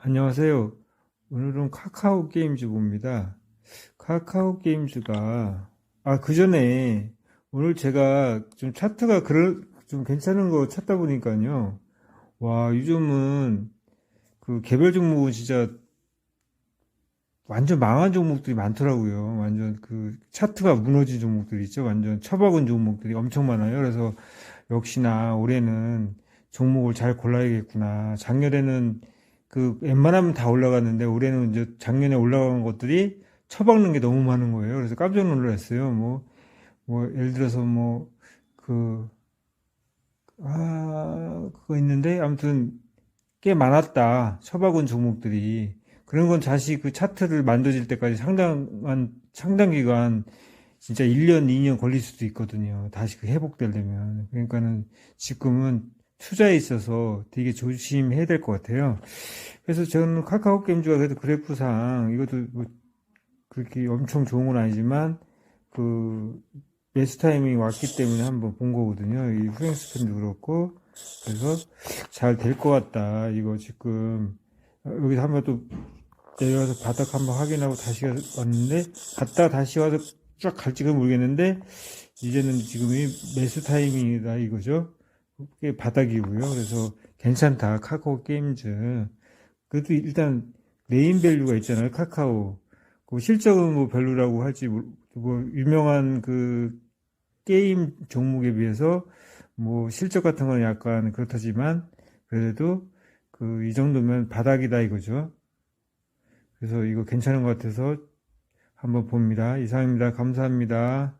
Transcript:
안녕하세요. 오늘은 카카오 게임즈 봅니다. 카카오 게임즈가, 아, 그 전에, 오늘 제가 좀 차트가 그럴, 좀 괜찮은 거 찾다 보니까요. 와, 요즘은 그 개별 종목은 진짜 완전 망한 종목들이 많더라고요. 완전 그 차트가 무너진 종목들이 있죠. 완전 처박은 종목들이 엄청 많아요. 그래서 역시나 올해는 종목을 잘 골라야겠구나. 작년에는 그 웬만하면 다 올라갔는데 올해는 이제 작년에 올라간 것들이 처박는 게 너무 많은 거예요. 그래서 깜짝 놀랐어요. 뭐, 뭐, 예를 들어서 뭐, 그, 아, 그거 있는데 아무튼 꽤 많았다. 처박은 종목들이. 그런 건 다시 그 차트를 만들어질 때까지 상당한, 상당 기간 진짜 1년, 2년 걸릴 수도 있거든요. 다시 그 회복되려면. 그러니까는 지금은 투자에 있어서 되게 조심해야 될 것 같아요. 그래서 저는 카카오 게임즈가 그래도 그래프상 이것도 뭐 그렇게 엄청 좋은 건 아니지만 그 매수 타이밍이 왔기 때문에 한번 본 거거든요. 이 후행 스팬도 그렇고 그래서 잘 될 것 같다. 이거 지금 여기서 한번 또 내려와서 바닥 한번 확인하고 다시 왔는데 갔다가 다시 와서 쫙 갈지가 모르겠는데 이제는 지금이 매수 타이밍이다 이거죠. 그게 바닥이고요. 그래서 괜찮다. 카카오 게임즈. 그래도 일단 네임 밸류가 있잖아요. 카카오. 그 실적은 뭐 별로라고 할지 뭐 유명한 그 게임 종목에 비해서 뭐 실적 같은 건 약간 그렇다지만 그래도 그 이 정도면 바닥이다 이거죠. 그래서 이거 괜찮은 것 같아서 한번 봅니다. 이상입니다. 감사합니다.